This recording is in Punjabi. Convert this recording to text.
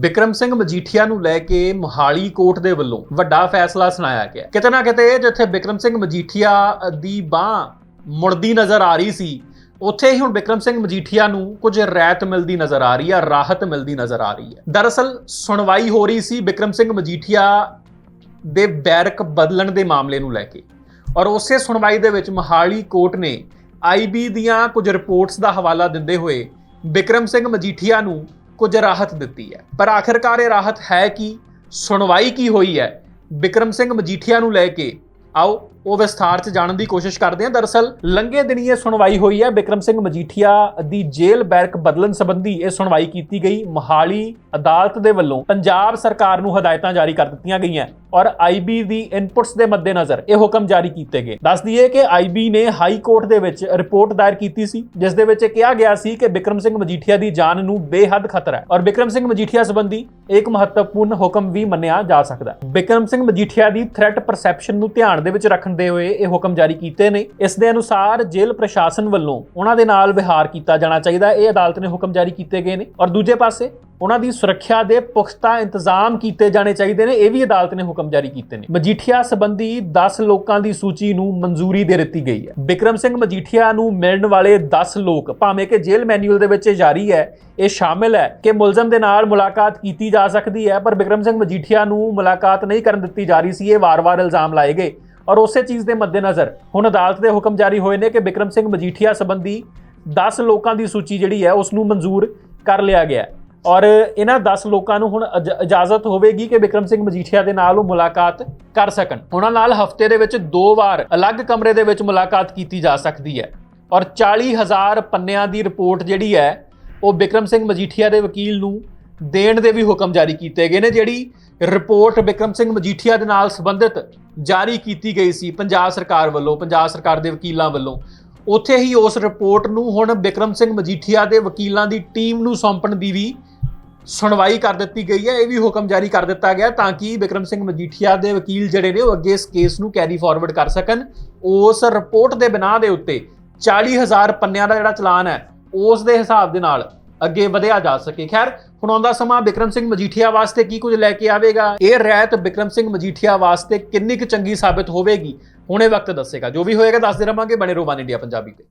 ਬਿਕਰਮ ਸਿੰਘ ਮਜੀਠੀਆ ਨੂੰ ਲੈ ਕੇ ਮੋਹਾਲੀ ਕੋਰਟ ਦੇ ਵੱਲੋਂ ਵੱਡਾ ਫੈਸਲਾ ਸੁਣਾਇਆ ਗਿਆ। ਕਿਤੇ ਨਾ ਕਿਤੇ ਜਿੱਥੇ ਬਿਕਰਮ ਸਿੰਘ ਮਜੀਠੀਆ ਦੀ ਬਾਹ ਮੁੜਦੀ ਨਜ਼ਰ ਆ ਰਹੀ ਸੀ, ਉੱਥੇ ਹੀ ਹੁਣ ਬਿਕਰਮ ਸਿੰਘ ਮਜੀਠੀਆ ਨੂੰ ਕੁਝ ਰਹਿਤ ਮਿਲਦੀ ਨਜ਼ਰ ਆ ਰਹੀ ਹੈ ਰਾਹਤ ਮਿਲਦੀ ਨਜ਼ਰ ਆ ਰਹੀ ਹੈ ਦਰਅਸਲ ਸੁਣਵਾਈ ਹੋ ਰਹੀ ਸੀ ਬਿਕਰਮ ਸਿੰਘ ਮਜੀਠੀਆ ਦੇ ਬੈਰਕ ਬਦਲਣ ਦੇ ਮਾਮਲੇ ਨੂੰ ਲੈ ਕੇ। ਔਰ ਉਸੇ ਸੁਣਵਾਈ ਦੇ ਵਿੱਚ ਮੋਹਾਲੀ ਕੋਰਟ ਨੇ ਆਈਬੀ ਦੀਆਂ ਕੁਝ ਰਿਪੋਰਟਸ ਦਾ ਹਵਾਲਾ ਦਿੰਦੇ ਹੋਏ ਬਿਕਰਮ ਸਿੰਘ ਮਜੀਠੀਆ ਨੂੰ ਕੁਝ ਰਾਹਤ ਦਿੱਤੀ ਹੈ। ਪਰ ਆਖਿਰਕਾਰ ਇਹ ਰਾਹਤ ਹੈ ਕੀ? ਸੁਣਵਾਈ ਕੀ ਹੋਈ ਹੈ? ਬਿਕਰਮ ਸਿੰਘ ਮਜੀਠੀਆ ਨੂੰ ਲੈ ਕੇ ਆਓ। ਉਹ ਵਿਸਥਾਰ 'ਚ ਜਾਣਨ ਦੀ ਕੋਸ਼ਿਸ਼ ਕਰਦੇ ਹਾਂ। ਦਰਅਸਲ ਲੰਗੇ ਦਿਨੀ ਇਹ ਸੁਣਵਾਈ ਹੋਈ ਹੈ। ਬਿਕਰਮ ਸਿੰਘ ਮਜੀਠੀਆ ਦੀ ਜੇਲ੍ਹ ਬੈਰਕ ਬਦਲਣ ਸੰਬੰਧੀ ਇਹ ਸੁਣਵਾਈ ਕੀਤੀ ਗਈ। ਮੋਹਾਲੀ ਅਦਾਲਤ ਦੇ ਵੱਲੋਂ ਪੰਜਾਬ ਸਰਕਾਰ ਨੂੰ ਹਦਾਇਤਾਂ ਜਾਰੀ ਕਰ ਦਿੱਤੀਆਂ ਗਈਆਂ ਔਰ ਆਈਬੀ ਦੀ ਇਨਪੁਟਸ ਦੇ ਮੱਦੇਨਜ਼ਰ ਇਹ ਹੁਕਮ ਜਾਰੀ ਕੀਤੇ ਗਏ। ਦੱਸ ਦਈਏ ਕਿ ਆਈਬੀ ਨੇ ਹਾਈ ਕੋਰਟ ਦੇ ਵਿੱਚ ਰਿਪੋਰਟ ਦਾਇਰ ਕੀਤੀ ਸੀ, ਜਿਸ ਦੇ ਵਿੱਚ ਇਹ ਕਿਹਾ ਗਿਆ ਸੀ ਕਿ ਬਿਕਰਮ ਸਿੰਘ ਮਜੀਠੀਆ ਦੀ ਜਾਨ ਨੂੰ ਬੇਹੱਦ ਖਤਰਾ ਹੈ ਔਰ ਬਿਕਰਮ ਸਿੰਘ ਮਜੀਠੀਆ ਸੰਬੰਧੀ ਇੱਕ ਮਹੱਤਵਪੂਰਨ ਹੁਕਮ ਵੀ ਮੰਨਿਆ ਜਾ ਸਕਦਾ ਹੈ। ਬਿਕਰਮ ਸਿੰਘ ਮਜੀਠੀਆ ਦੀ ਥ੍ਰੈਟ ਪਰਸੈਪਸ਼ਨ ਨੂੰ ਧਿਆਨ ਦੇ ਵਿੱਚ ਰੱਖਦੇ ਹੋਏ ਇਹ ਹੁਕਮ ਜਾਰੀ ਕੀਤੇ ਨੇ। ਇਸ ਦੇ ਅਨੁਸਾਰ ਜੇਲ੍ਹ ਪ੍ਰਸ਼ਾਸਨ ਵੱਲੋਂ ਉਹਨਾਂ ਦੇ ਨਾਲ ਵਿਹਾਰ ਕੀਤਾ ਜਾਣਾ ਚਾਹੀਦਾ। ਇਹ ਅਦਾਲਤ ਨੇ ਹੁਕਮ ਜਾਰੀ ਕੀਤੇ ਗਏ ਨੇ। ਔਰ ਦੂਜੇ ਪਾਸੇ ਉਹਨਾਂ ਦੀ ਸੁਰੱਖਿਆ ਦੇ ਪੁਖਤਾ ਇੰਤਜ਼ਾਮ ਕੀਤੇ ਜਾਣੇ ਚਾਹੀਦੇ ਨੇ। ਇਹ ਵੀ ਅਦਾਲਤ ਨੇ ਹੁਕਮ ਜਾਰੀ ਕੀਤੇ ਨੇ। ਮਜੀਠੀਆ ਸੰਬੰਧੀ 10 ਲੋਕਾਂ ਦੀ ਸੂਚੀ ਨੂੰ ਮਨਜ਼ੂਰੀ ਦੇ ਦਿੱਤੀ ਗਈ ਹੈ। ਬਿਕਰਮ ਸਿੰਘ ਮਜੀਠੀਆ ਨੂੰ ਮਿਲਣ ਵਾਲੇ 10 ਲੋਕ, ਭਾਵੇਂ ਕਿ ਜੇਲ੍ਹ ਮੈਨੂਅਲ ਦੇ ਵਿੱਚ ਇਹ ਜਾਰੀ ਹੈ, ਇਹ ਸ਼ਾਮਿਲ ਹੈ ਕਿ ਮੁਲਜ਼ਮ ਦੇ ਨਾਲ ਮੁਲਾਕਾਤ ਕੀਤੀ ਜਾ ਸਕਦੀ ਹੈ। ਪਰ ਬਿਕਰਮ ਸਿੰਘ ਮਜੀਠੀਆ ਨੂੰ ਮੁਲਾਕਾਤ ਨਹੀਂ ਕਰਨ ਦਿੱਤੀ ਜਾ ਰਹੀ ਸੀ। ਇਹ ਵਾਰ-ਵਾਰ ਇਲਜ਼ਾਮ ਲਾਏ ਗਏ। ਔਰ ਉਸੇ ਚੀਜ਼ ਦੇ ਮੱਦੇਨਜ਼ਰ ਹੁਣ ਅਦਾਲਤ ਦੇ ਹੁਕਮ ਜਾਰੀ ਹੋਏ ਨੇ ਕਿ ਬਿਕਰਮ ਸਿੰਘ ਮਜੀਠੀਆ ਸੰਬੰਧੀ 10 ਲੋਕਾਂ ਦੀ ਸੂਚੀ ਜਿਹੜੀ ਹੈ, ਉਸ ਨੂੰ ਮਨਜ਼ੂਰ ਕਰ ਲਿਆ ਗਿਆ ਔਰ ਇਹਨਾਂ 10 ਲੋਕਾਂ ਨੂੰ ਹੁਣ ਇਜਾਜ਼ਤ ਹੋਵੇਗੀ ਕਿ ਬਿਕਰਮ ਸਿੰਘ ਮਜੀਠੀਆ ਦੇ ਨਾਲ ਉਹ ਮੁਲਾਕਾਤ ਕਰ ਸਕਣ। ਉਹਨਾਂ ਨਾਲ ਹਫ਼ਤੇ ਦੇ ਵਿੱਚ ਦੋ ਵਾਰ ਅਲੱਗ ਕਮਰੇ ਦੇ ਵਿੱਚ ਮੁਲਾਕਾਤ ਕੀਤੀ ਜਾ ਸਕਦੀ ਹੈ। ਔਰ 40000 ਪੰਨਿਆਂ ਦੀ ਰਿਪੋਰਟ ਜਿਹੜੀ ਹੈ, ਉਹ ਬਿਕਰਮ ਸਿੰਘ ਮਜੀਠੀਆ ਦੇ ਵਕੀਲ ਨੂੰ ਦੇਣ ਦੇ ਵੀ ਹੁਕਮ ਜਾਰੀ ਕੀਤੇ ਗਏ ਨੇ, ਜਿਹੜੀ ਰਿਪੋਰਟ ਬਿਕਰਮ ਸਿੰਘ ਮਜੀਠੀਆ ਦੇ ਨਾਲ ਸੰਬੰਧਿਤ ਜਾਰੀ ਕੀਤੀ ਗਈ ਸੀ ਪੰਜਾਬ ਸਰਕਾਰ ਵੱਲੋਂ, ਪੰਜਾਬ ਸਰਕਾਰ ਦੇ ਵਕੀਲਾਂ ਵੱਲੋਂ। ਉੱਥੇ ਹੀ ਉਸ ਰਿਪੋਰਟ ਨੂੰ ਹੁਣ ਬਿਕਰਮ ਸਿੰਘ ਮਜੀਠੀਆ ਦੇ ਵਕੀਲਾਂ ਦੀ ਟੀਮ ਨੂੰ ਸੌਂਪਣ ਦੀ ਵੀ ਸੁਣਵਾਈ ਕਰ ਦਿੱਤੀ ਗਈ ਹੈ। ਇਹ ਵੀ ਹੁਕਮ ਜਾਰੀ ਕਰ ਦਿੱਤਾ ਗਿਆ ਤਾਂ ਕਿ ਬਿਕਰਮ ਸਿੰਘ ਮਜੀਠੀਆ ਦੇ ਵਕੀਲ ਜਿਹੜੇ ਨੇ ਉਹ ਅੱਗੇ ਇਸ ਕੇਸ ਨੂੰ ਕੈਰੀ ਫਾਰਵਰਡ ਕਰ ਸਕਣ। ਉਸ ਰਿਪੋਰਟ ਦੇ ਬਿਨਾਂ ਦੇ ਉੱਤੇ 40000 ਪੰਨਿਆਂ ਦਾ ਜਿਹੜਾ ਚਲਾਨ ਹੈ, ਉਸ ਦੇ ਹਿਸਾਬ ਦੇ ਨਾਲ ਅੱਗੇ ਵਧਿਆ ਜਾ ਸਕੇ। ਖੈਰ ਹੁਣ ਆਉਂਦਾ ਸਮਾਂ ਬਿਕਰਮ ਸਿੰਘ ਮਜੀਠੀਆ ਵਾਸਤੇ ਕੀ ਕੁਝ ਲੈ ਕੇ ਆਵੇਗਾ? ਇਹ ਰਹਿਤ ਬਿਕਰਮ ਸਿੰਘ ਮਜੀਠੀਆ ਵਾਸਤੇ ਕਿੰਨੀ ਕੁ ਚੰਗੀ ਸਾਬਤ ਹੋਵੇਗੀ? ਹੁਣੇ ਵਕਤ ਦੱਸੇਗਾ। ਜੋ ਵੀ ਹੋਏਗਾ, ਦੱਸਦੇ ਰਵਾਂਗੇ ਬਣੇ ਰਹੋ ਇੰਡੀਆ ਪੰਜਾਬੀ ਤੇ।